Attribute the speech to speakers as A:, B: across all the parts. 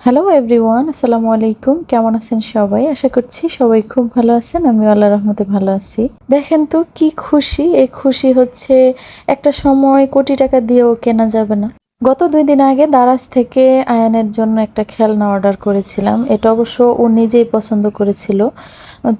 A: Hello everyone আসসালামু আলাইকুম কেমন আছেন সবাই? আশা করছি সবাই খুব ভালো আছেন। আমি আল্লাহ রহমতে ভালো আছি। দেখেন তো, কি খুশি। এই খুশি হচ্ছে একটা সময় কোটি টাকা দিয়েও কেনা যাবে না। গত দুই দিন আগে দারাজ থেকে আয়ানের জন্য একটা খেলনা অর্ডার করেছিলাম। এটা অবশ্য ও নিজেই পছন্দ করেছিল।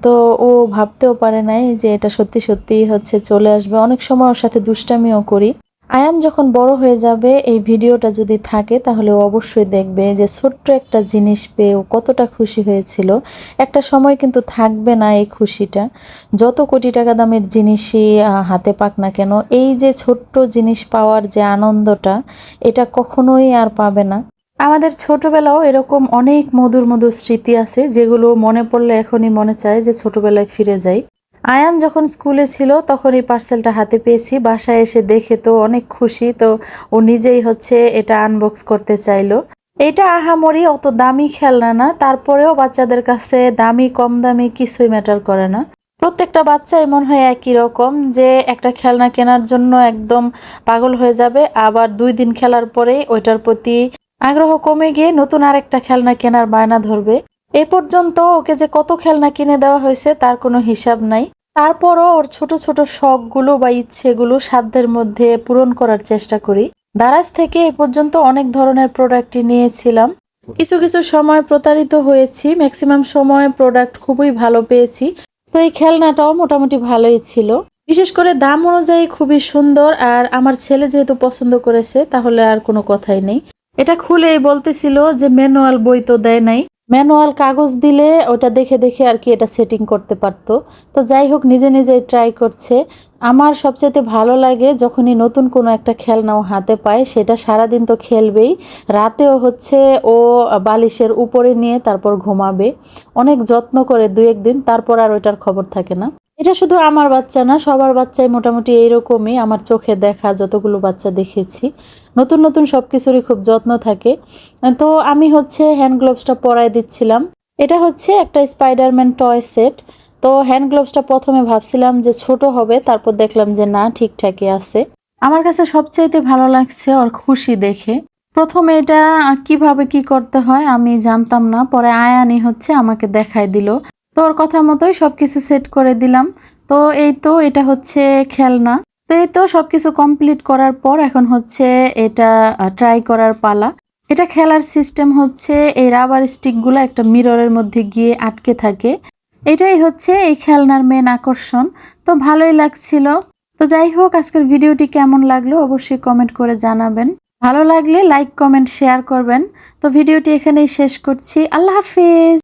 A: তো ও ভাবতেও পারে নাই যে এটা সত্যি সত্যি হচ্ছে চলে আসবে। অনেক সময় ওর সাথে দুষ্টামিও করি। আয়ান যখন বড় হয়ে যাবে, এই ভিডিওটা যদি থাকে, তাহলে অবশ্যই দেখবে যে ছোট্ট একটা জিনিস পেয়ে ও কতটা খুশি হয়েছিল। একটা সময় কিন্তু থাকবে না এই খুশিটা। যত কোটি টাকা দামের জিনিসই হাতে পাক না কেন, এই যে ছোট্ট জিনিস পাওয়ার যে আনন্দটা, এটা কখনোই আর পাবে না। আমাদের ছোটবেলাও এরকম অনেক মধুর মধুর স্মৃতি আছে, যেগুলো মনে পড়লে এখনই মনে চায় যে ছোটবেলায় ফিরে যাই। আয়ান যখন স্কুলে ছিল, তখন এই পার্সেলটা হাতে পেয়েছি। বাসায় এসে দেখে তো অনেক খুশি, তো ও নিজেই হচ্ছে এটা আনবক্স করতে চাইলো। এটা আহামরি অত দামি খেলনা না, তারপরেও বাচ্চাদের কাছে দামি, কম দামি কিছুই ম্যাটার করে না। প্রত্যেকটা বাচ্চাই মনে হয় একই রকম, যে একটা খেলনা কেনার জন্য একদম পাগল হয়ে যাবে, আবার দুই দিন খেলার পরেই ওইটার প্রতি আগ্রহ কমে গিয়ে নতুন আরেকটা খেলনা কেনার বায়না ধরবে। এ পর্যন্ত ওকে যে কত খেলনা কিনে দেওয়া হয়েছে তার কোনো হিসাব নাই। তারপরও ওর ছোট ছোট শখগুলো বা ইচ্ছেগুলো সাধ্যের মধ্যে পূরণ করার চেষ্টা করি। দারাজ থেকে এ পর্যন্ত অনেক ধরনের প্রোডাক্টই নিয়েছিলাম। কিছু কিছু সময় প্রতারিত হয়েছি ম্যাক্সিমাম সময় প্রোডাক্ট খুবই ভালো পেয়েছি। তো এই খেলনাটাও মোটামুটি ভালোই ছিল। বিশেষ করে দাম অনুযায়ী খুবই সুন্দর আর আমার ছেলে যেহেতু পছন্দ করেছে, তাহলে আর কোনো কথাই নেই। এটা খুলেই বলতেছিল যে ম্যানুয়াল বই তো দেয় নাই। ম্যানুয়াল কাগজ দিলে ওটা দেখে দেখে আর কি এটা সেটিং করতে পারতো। তো যাই হোক, নিজে নিজে ট্রাই করছে। আমার সবচেয়ে ভালো লাগে যখনই নতুন কোনো একটা খেলনা ও হাতে পায়, সেটা সারাদিন তো খেলবেই। রাতেও হচ্ছে ও বালিশের উপরে নিয়ে তারপর ঘুমাবে। অনেক যত্ন করে দু একদিন, তারপর আর ওইটার খবর থাকে না। এটা শুধু আমার বাচ্চা না, সবার বাচ্চাই মোটামুটি এইরকমই। আমার চোখে দেখা যতগুলো বাচ্চা দেখেছি, নতুন নতুন সব কিছুরই খুব যত্ন থাকে। তো আমি হচ্ছে হ্যান্ড গ্লোভসটা পরাই দিচ্ছিলাম। এটা হচ্ছে একটা স্পাইডারম্যান টয় সেট তো হ্যান্ড গ্লোভসটা প্রথমে ভাবছিলাম যে ছোট হবে, তারপর দেখলাম যে না, ঠিকঠাকই আছে। আমার কাছে সবচাইতে ভালো লাগছে ওর খুশি দেখে। প্রথমে এটা কীভাবে কি করতে হয় আমি জানতাম না, পরে আয়ানি হচ্ছে আমাকে দেখাই দিল। তো ওর কথা মতোই সবকিছু সেট করে দিলাম। তো এই তো এটা হচ্ছে খেলনা। তো এই তো সবকিছু কমপ্লিট করার পর এখন হচ্ছে এটা ট্রাই করার পালা। এটা খেলার সিস্টেম হচ্ছে এই রাবার স্টিকগুলো একটা মিররের মধ্যে গিয়ে আটকে থাকে। এটাই হচ্ছে এই খেলনার মেন আকর্ষণ। তো ভালোই লাগছিল। তো যাই হোক, আজকের ভিডিওটি কেমন লাগল অবশ্যই কমেন্ট করে জানাবেন। ভালো লাগলে লাইক কমেন্ট শেয়ার করবেন। তো ভিডিওটি এখানেই শেষ করছি। আল্লাহ হাফিজ!